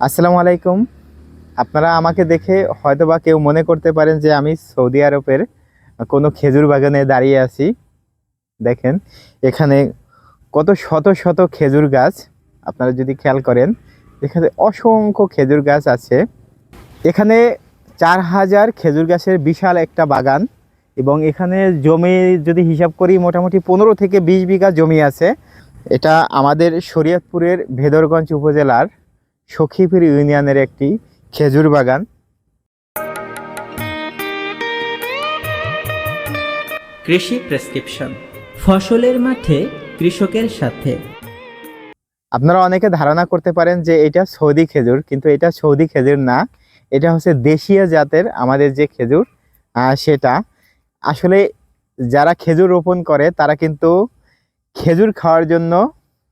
আসসালামু আলাইকুম। আপনারা আমাকে দেখে হয়তো বা কেউ মনে করতে পারেন যে আমি সৌদি আরবের কোনো খেজুর বাগানে দাঁড়িয়ে আছি। দেখেন, এখানে কত শত শত খেজুর গাছ, আপনারা যদি খেয়াল করেন, এখানে অসংখ্য খেজুর গাছ আছে। এখানে চার হাজার খেজুর গাছের বিশাল একটা বাগান এবং এখানে জমি যদি হিসাব করি, মোটামুটি পনেরো থেকে বিশ বিঘা জমি আছে। এটা আমাদের শরীয়তপুরের ভেদরগঞ্জ উপজেলার সখীপুর ইউনিয়নের একটি খেজুর বাগান। কৃষি প্রেসক্রিপশন ফসলের মাঠে কৃষকের সাথে। আপনারা অনেকে ধারণা করতে পারেন যে এটা সৌদি খেজুর কিন্তু এটা সৌদি খেজুর না। এটা হচ্ছে দেশীয় জাতের আমাদের যে খেজুর আহ, সেটা। আসলে যারা খেজুর রোপণ করে তারা কিন্তু খেজুর খাওয়ার জন্য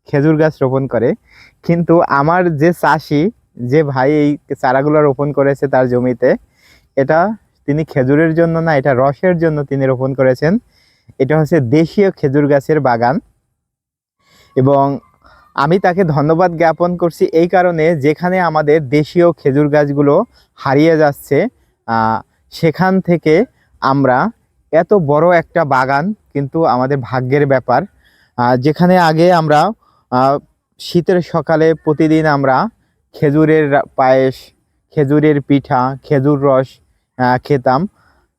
খেজুর গাছ রোপণ করে। কিন্তু আমার যে চাষি, যে ভাই এই চারাগুলো রোপণ করেছে তার জমিতে, এটা তিনি খেজুরের জন্য না, এটা রসের জন্য তিনি রোপণ করেছেন। এটা হচ্ছে দেশীয় খেজুর গাছের বাগান। এবং আমি তাকে ধন্যবাদ জ্ঞাপন করছি এই কারণে যেখানে আমাদের দেশীয় খেজুর গাছগুলো হারিয়ে যাচ্ছে সেখান থেকে আমরা এত বড় একটা বাগান কিন্তু আমাদের ভাগ্যের ব্যাপার। যেখানে আগে আমরা শীতের সকালে প্রতিদিন আমরা খেজুরের পায়েস, খেজুরের পিঠা, খেজুর রস খেতাম।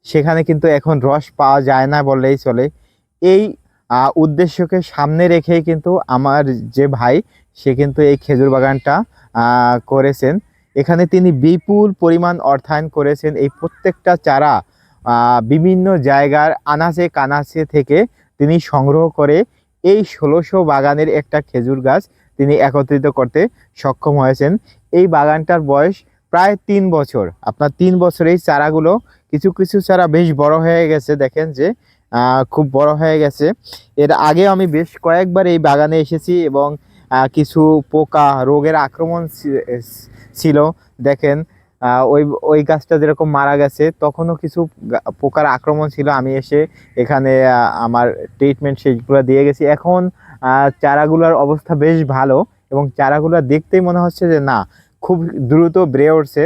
সেখানে কিন্তু এখন রস পাওয়া যায় না বললেই চলে। এই উদ্দেশ্যকে সামনে রেখেই কিন্তু আমার যে ভাই, সে কিন্তু এই খেজুর বাগানটা করেছেন। এখানে তিনি বিপুল পরিমাণ অর্থায়ন করেছেন। এই প্রত্যেকটা চারা বিভিন্ন জায়গার আনাচে কানাচে থেকে তিনি সংগ্রহ করে এই ষোলোশো বাগানের একটা খেজুর গাছ তিনি একত্রিত করতে সক্ষম হয়েছেন। এই বাগানটার বয়স প্রায় তিন বছর। আপনার তিন বছর এই চারাগুলো কিছু কিছু চারা বেশ বড় হয়ে গেছে। দেখেন যে খুব বড় হয়ে গেছে। এর আগে আমি বেশ কয়েকবার এই বাগানে এসেছি এবং কিছু পোকা রোগের আক্রমণ ছিল। দেখেন ওই ওই গাছটা যেরকম মারা গেছে, তখনও কিছু পোকার আক্রমণ ছিল। আমি এসে এখানে আমার ট্রিটমেন্ট সেগুলো দিয়ে গেছি। এখন চারাগুলোর অবস্থা বেশ ভালো এবং চারাগুলো দেখতেই মনে হচ্ছে যে, না, খুব দ্রুত বেড়ে উঠছে।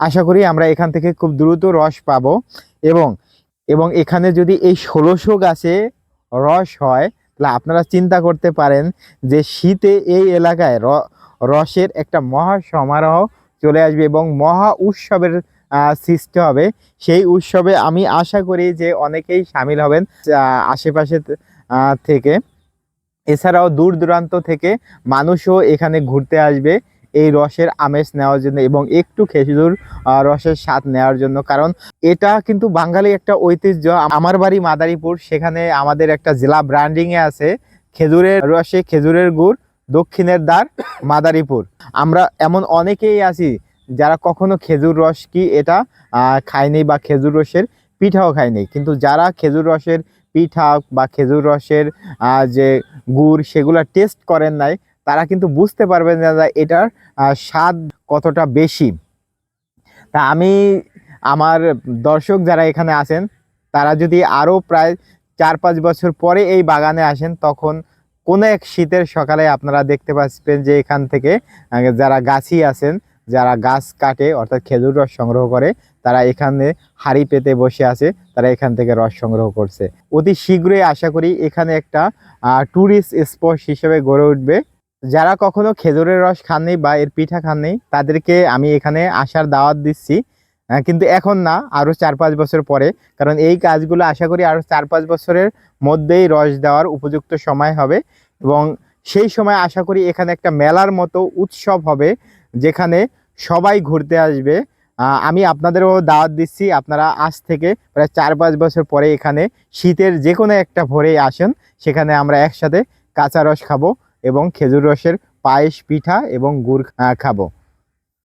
আশা করি আমরা এখান থেকে খুব দ্রুত রস পাবো এবং এবং এখানে যদি এই ষোলোশো গাছে রস হয়, তাহলে আপনারা চিন্তা করতে পারেন যে, শীতে এই এলাকায় রসের একটা মহা সমারোহ চলে আসবে এবং মহা উৎসবের সৃষ্টি হবে। সেই উৎসবে আমি আশা করি যে অনেকেই সামিল হবেন আশেপাশে থেকে। এছাড়াও দূর দূরান্ত থেকে মানুষও এখানে ঘুরতে আসবে এই রসের আমেজ নেওয়ার জন্য এবং একটু খেজুর রসের স্বাদ নেওয়ার জন্য। কারণ এটা কিন্তু বাঙালি একটা ঐতিহ্য। আমার বাড়ি মাদারীপুর, সেখানে আমাদের একটা জেলা ব্র্যান্ডিংয়ে আছে। খেজুরের রসে খেজুরের গুড় দক্ষিণের দ্বার মাদারীপুর। আমরা এমন অনেকেই আছি যারা কখনো খেজুর রস কি এটা খায়নি বা খেজুর রসের পিঠাও খায়নি কিন্তু যারা খেজুর রসের পিঠা বা খেজুর রসের যে গুড় সেগুলো টেস্ট করেন নাই, তারা কিন্তু বুঝতে পারবেন না যে এটার স্বাদ কতটা বেশি। তা আমি, আমার দর্শক যারা এখানে আছেন, তারা যদি আরও প্রায় চার পাঁচ বছর পরে এই বাগানে আসেন, তখন কোনো এক শীতের সকালে আপনারা দেখতে পাচ্ছেন যে এখান থেকে যারা গাছি আছেন, যারা গাছ কাটে, অর্থাৎ খেজুর রস সংগ্রহ করে, তারা এখানে হাড়ি পেতে বসে আছে, তারা এখান থেকে রস সংগ্রহ করছে। অতি শীঘ্রই আশা করি এখানে একটা ট্যুরিস্ট স্পট হিসেবে গড়ে উঠবে। যারা কখনো খেজুরের রস খাননি বা এর পিঠা খাননি, তাদেরকে আমি এখানে আসার দাওয়াত দিচ্ছি। কিন্তু এখন না আরও চার পাঁচ বছর পরে। কারণ এই কাজগুলো আশা করি আরও চার পাঁচ বছরের মধ্যেই রস দেওয়ার উপযুক্ত সময় হবে। এবং সেই সময় আশা করি এখানে একটা মেলার মতো উৎসব হবে, যেখানে সবাই ঘুরতে আসবে। আমি আপনাদেরও দাওয়াত দিচ্ছি, আপনারা আজ থেকে প্রায় চার পাঁচ বছর পরে এখানে শীতের যে কোনো একটা ভোরেই আসেন। সেখানে আমরা একসাথে কাঁচা রস খাব এবং খেজুর রসের পায়েস, পিঠা এবং গুড় খাব।